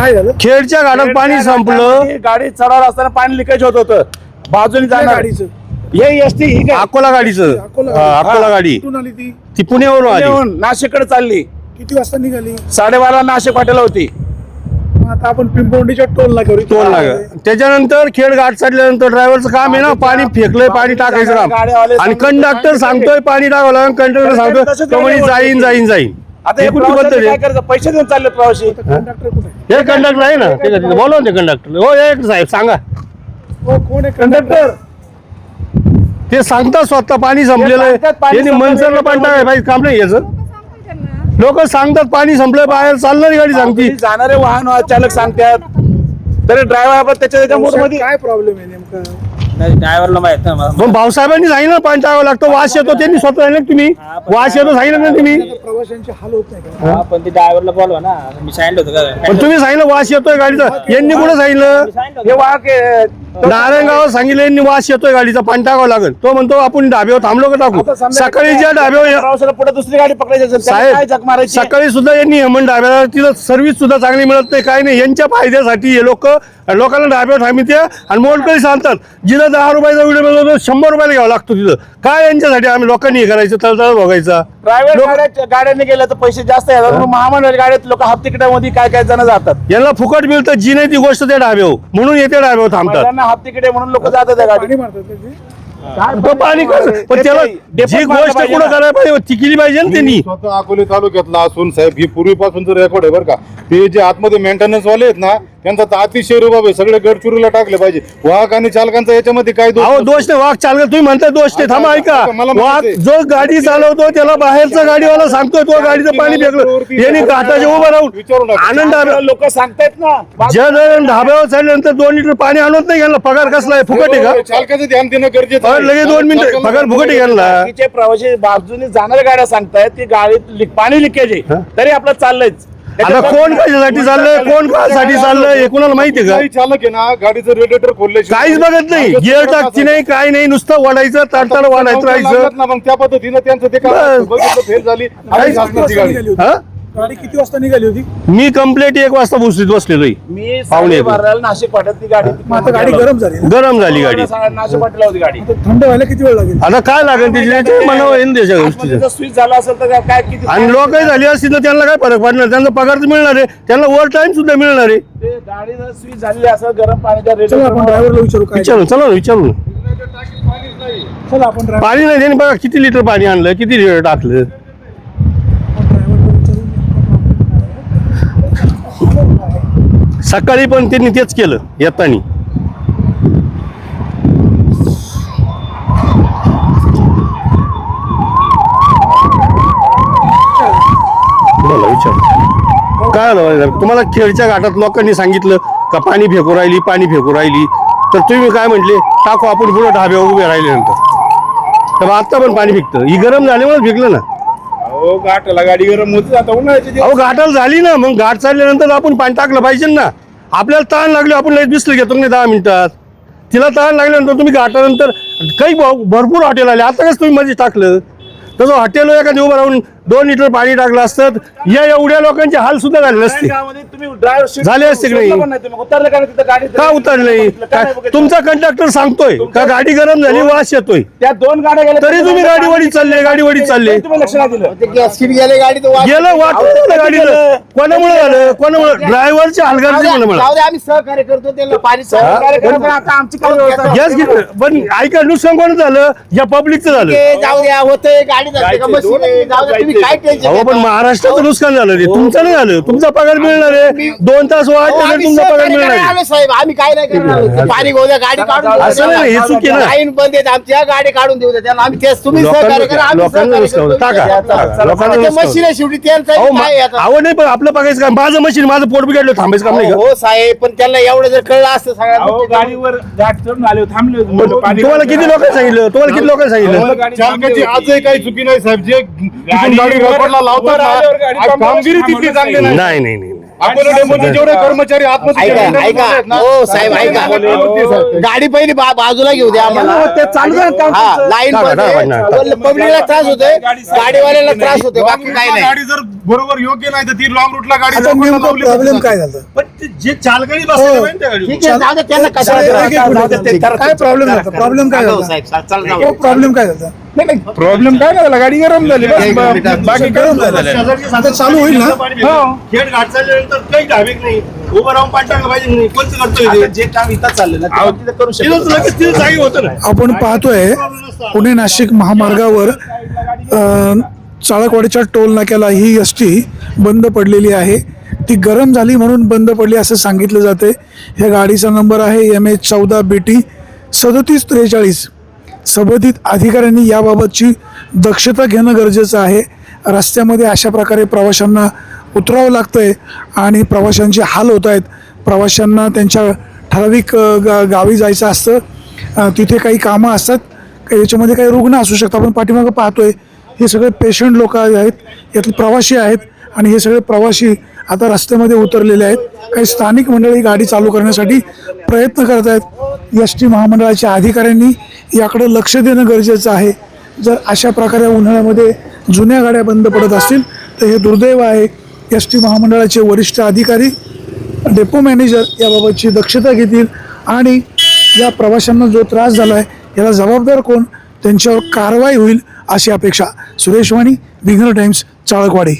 काय झालं? खेडच्या घाटात पाणी संपलं. गाडी- गाडी चढावर असताना पाणी लिकेज होत होतं. बाजूने जाणार गाडीचं? हे एसटी ही काय? अकोला गाडीचं. अकोला हा, अकोला गाडी. कुठून आली ती? ती पुण्यावरून आली. येऊन नाशिककडे चालली. किती वाजता निघाली? साडेबारा नाशिक पाट्याला होती. मग आता आपण पिंपवंडीच्या टोल नाक्यावर टोल लाग त्याच्यानंतर खेड घाट चढल्यानंतर ड्रायव्हरचं काम आहे ना पाणी फेकलंय पाणी टाकायचं काम. आणि कंडक्टर सांगतोय पाणी टाकावं लागेल कंडक्टर सांगतोय तो म्हणे जाईन जाईन जाईन. आता हे कुठली पद्धत काय करायचं? पैसे देऊन चालले प्रवासी कंडक्टर कुठे हे कंडक्टर आहे ना. ते बोलवा ना ते कंडक्टर हो एक साहेब सांगा. हो कोण आहे कंडक्टर ते सांगतात स्वतः पाणी संपलेलं सांगतात आहे पाणी यांनी संपलेलं मनसरला आहे. पाणी टाकाय पाहिजे काम नाही याचं. लोक सांगतात पाणी संपलंय बाहेर चालणारी गाडी सांगती जाणारे वाहन चालक सांगतात. तरी ड्रायव्हर आपण त्याच्या त्याच्या मूडमध्ये काय प्रॉब्लेम आहे नेमका? ड्रायव्हरला माहीत ना मला. मग भाऊसाहेबांनी सांगितलं ना पाणी टाकावं लागतं वास येतो त्यांनी स्वतः सांगितलं ना तुम्ही? वास येतो सांगितलं ना तुम्ही? प्रवाशांचे हाल होत नाही का? हा, पण ते ड्रायव्हरला बोलवा ना. मी सांगितलं होतं का? पण तुम्ही सांगितलं वास येतोय गाडीचा. यांनी कुठं सांगितलं? मी सांगितलं हे होतं. वाहक आहे. नारायणगावात सांगितलं यांनी वास येतोय गाडीचा पाणी टाकावं लागेल. तो म्हणतो आपण डाब्यावर थांबलो का टाकू? सकाळी ज्या डाब्यावर प्रवाशाला पुढे दुसरी गाडी पकडायची सकाळी सुद्धा यांनी हेमंत डाब्याला तिथं सर्व्हिस सुद्धा चांगली मिळत नाही काय नाही. यांच्या फायद्यासाठी हे लोक लोकांना डाब्यावर थांबित आणि मोलकरी सांगतात जिथं दहा रुपयाचा व्हिडिओ मिळतो शंभर रुपयाला घ्यावा लागतो तिथं. काय यांच्यासाठी आम्ही लोकांनी हे करायचं तळतळ बघायचा? प्रायव्हेट गाड्यांनी गेल्या तर पैसे जास्त येतात. महामंडळ गाड्यात लोक हाफ तिकिटामध्ये काय काय जण जातात. यांना फुकट मिळतं जी नाही ती गोष्ट त्या डाब्यावर म्हणून येते डाब्यावर थांबतात. हाफ तिकीट आहे म्हणून लोक जातात त्या गाडीत. पाणी मारतात ते? ते. तो पाणी कसं पण त्याला जी गोष्ट कुठं करायला पाहिजे ती केली पाहिजे ना त्यांनी. स्वतः अकोले तालुक्यातला असून साहेब ही पूर्वीपासूनचं रेकॉर्ड आहे बरं का. ते जे आतमध्ये मेंटेनन्स वाले आहेत ना त्यांचा तर अतिशय रुबाब आहे. सगळे गडचुरीला टाकले पाहिजे. वाहक आणि चालकांचा याच्यामध्ये काय दोष? अहो नसतो. दोष नाही. वाघ चालक तुम्ही म्हणताय दोष नाही. थांबा ऐका. मला वाघ माहिती आहे. जो गाडी चालवतो त्याला बाहेरचा गाडीवाला सांगतोय तो गाडीचं पाणी फेकलं. यांनी घाटाच्या उभं विचारू राहून नका. आनंद. लोक सांगतायत ना. जण ढाब्यावर चढल्यानंतर दोन लिटर पाणी आणत नाही यांना पगार कसला आहे? फुकट आहे का? चालकाचं ध्यान देणं गरजेचं पगार लगेच दोन मिनिटं. पगार फुकट आहे यांना. बाकीचे प्रवासी बाजूने जाणाऱ्या गाड्या सांगतायत की गाडीत लिक- पाणी लिकेज आहे. तरी आपलं चाललंयच. आता कोण कशासाठी चाललंय? कोण कासाठी चाललंय? हे कोणाला माहिती आहे काही का चालक आहे ना गाडीचं रेडिएटर खोलले काहीच बघत नाही. गिअर टाकती नाही काही नाही नुसतं वाढायचं ताडताड वाढायचं राहायचं. ना मग त्या पद्धतीनं त्यांचं ते. बघितलं फेल झाली आणि शासनाची गाडी. निघाली होती हा? गाडी किती वाजता निघाली होती? मी कम्प्लेट एक वाजता भुसरीत बसलेलो आहे. मी पाहुणे येतो. नाशिक गाडी मग आता गाडी गरम झाली ना? गरम झाली गाडी. नाशिक होती गाडी. आता थंड व्हायला किती वेळ लागेल? आता काय लागेल त्याची मनावर येईन त्याच्या गोष्टीचं. जर स्विच झाला असेल तर काय किती आणि लोकही झाली असतील तर त्यांना काय फरक पडणार? त्यांचा पगार तर मिळणार आहे. त्यांना ओव्हर टाइम सुद्धा मिळणार आहे. ते गाडी जर स्विच झालेली असेल गरम पाण्याच्या चला आपण रेडिएटर ड्रायव्हरला विचारू काय चला ना विचारू. ना. चला आपण driver- पाणी नाही त्यांनी बघा किती लिटर पाणी आणलं किती लिटर टाकलं आपण driverला विचारू. सकाळी पण त्यांनी तेच केलं येतानी. बोला विचार काय झालं तुम्हाला खेळच्या घाटात लोकांनी सांगितलं का पाणी फेकू राहिली पाणी फेकू राहिली. तर तुम्ही काय म्हटले? टाकू आपण पुढे ढाब्या उभे राहिले नंतर तर मग आता पण पाणी फेकतं. ही गरम झाल्यामुळे फेकलं ना. हो घाटाला गाडी गरम होती आता उन्हाळ्याचे दिवस. अहो घाटाला झाली ना मग घाट चालल्यानंतर आपण पाणी टाकलं पाहिजे ना. आपल्याला ताण लागली आपण लगेच बिसलं घेतो नाही दहा मिनिटात? तिला ताण लागल्यानंतर तुम्ही घाटानंतर काही भाऊ- भरपूर हॉटेल आले. आता कसं तुम्ही मध्ये टाकलं? तसं हॉटेल एखादी उभं राहून दोन लिटर पाणी टाकलं असतं. या एवढ्या लोकांचे हाल सुद्धा झाले नसते गावामध्ये तुम्ही ड्रायव्हर सीट झाले असते की नाही? उतरलं का गाडी तुमचा कंडक्टर सांगतोय का गाडी गरम झाली वास येतोय? त्या दोन गाड्या गेल्या तरी तुम्ही गाडी वडीत चालले गाडी वडीत चालले. गेलं वाटून झालं गाडीचं कोणामुळे झालं? कोणामुळे? ड्रायव्हरच्या हलगारचे सहकार्य करतो त्यांना पाणी कार्यक्रम पण आता आमची काय व्यवस्था गॅस घेतलं. पण ऐका नुकसान कोण झालं? या पब्लिकचं झालं. जाऊ द्या होतंय गाडी जाते का? जायचे, मशीन दोन आहे, जाऊ द्या तुम्ही काय टेन्शन अहो पण महाराष्ट्राचं नुकसान झालं रे. तुमचं नाही झालं. तुमचा पगार मिळणार आहे. दोन तास तुमचा पगार मिळणार आहे. आलो साहेब. आम्ही काय नाही करणार? पाणी गाडी काढून देऊ असं नाही, हे चुकी. ना. लाईन बंद आहेत. आमच्या गाडी काढून देऊ द्या. त्यांना आम्ही तेच तुम्ही लोकांना- सहकार्य करा आम्ही लोकांना सहकार्य नुसकान- करतो. टाका, चला, टाका. चला. लोकांना ते नुसकान. मशीन आहे शेवटी. त्यांचं अहो काय मा- आता? अहो नाही पण आपलं बघायचं काय? माझं मशीन माझं पोट बिघडलं. थांबायचं काम नाही का? हो साहेब पण त्यांना एवढं जर कळलं असतं अहो, सगळ्या गाडीवर घाट चढून आले होते, थांबले होते. पण पाणी- तुम्हाला किती लोकांनी सांगितलं? तुम्हाला किती लोकांनी सांगितलं? चालकाची आजही काही चुकी नाही साहेब. जे तिथून गाडी लावतात गाडी ना, थांबवायची कामगिरी थांबवत चांगली नाही. नाही जेवढे कर्मचारी ऐका ऐका हो साहेब ऐका साहेब. गाडी पहिली बा- बाजूला घेऊ द्या आम्हाला हा. लाईन. पब्लिकला त्रास होतोय गाडीवाल्याला त्रास होतोय बाकी काही नाही गाडी जर बरोबर योग्य नाही तर ती लॉंग रूटला गाडी प्रॉब्लेम. काय झालं ते जे चालकाने बसलेले पाहिजे त्या गाडीवर. ठीक आहे जाऊ दे त्यांना साहेब, कशाला एक- एक त्रास? मिनिट. जाऊ दे, ते करा काय प्रॉब्लेम झाला प्रॉब्लेम काय झाला जाऊ हो, प्रॉब्लेम काय झाला नाही नाही प्रॉब्लेम काय नाही झाला गाडी गरम झाली बस एक बा- मिनिट. बाकी गरम काय झालं. झालं शेजारचे आता चालू होईल ना? हो. खेड घाट चालल्यानंतर काही ढाबेक नाही उभं राहून टाकलं पाहिजे नाही कोणतं करतोय ते? जे काम इथं चाललं ना ते आपण तिथं करू तिथंच शकतो लगेच तिथं जागी होतं ना आपण पाहतोय पुणे नाशिक महामार्गावर अ, चाळकवाडीच्या टोल नाक्याला ही एस टी बंद पडलेली आहे ती गरम झाली म्हणून बंद पडली असं सांगितलं जाते. ह्या गाडीचा नंबर आहे एम एच चौदा बी टी सदतीस त्रेचाळीस. संबंधित अधिकाऱ्यांनी याबाबतची दक्षता घेणं गरजेचं आहे. रस्त्यामध्ये अशा प्रकारे प्रवाशांना उतरावं लागतं आहे आणि प्रवाशांचे हाल होत आहेत. प्रवाशांना त्यांच्या ठराविक गा गावी जायचं असतं. तिथे काही कामं असतात. काही याच्यामध्ये काही रुग्ण असू शकतात. आपण पाठीमागं पाहतोय हे सगळे पेशंट लोक आहेत. यातले प्रवासी आहेत आणि हे सगळे प्रवासी आता रस्त्यामध्ये उतरलेले आहेत. काही स्थानिक मंडळी गाडी चालू करण्यासाठी प्रयत्न करत आहेत. एस टी महामंडळाच्या अधिकाऱ्यांनी याकडे लक्ष देणं गरजेचं आहे. जर अशा प्रकारे उन्हाळ्यामध्ये जुन्या गाड्या बंद पडत असतील तर हे दुर्दैव आहे. एस टी महामंडळाचे वरिष्ठ अधिकारी डेपो मॅनेजर याबाबतची दक्षता घेतील आणि या प्रवाशांना जो त्रास झाला आहे याला जबाबदार कोण? त्यांच्यावर कारवाई होईल अशी अपेक्षा. सुरेश वाणी विघ्न टाइम्स चाळकवाडी.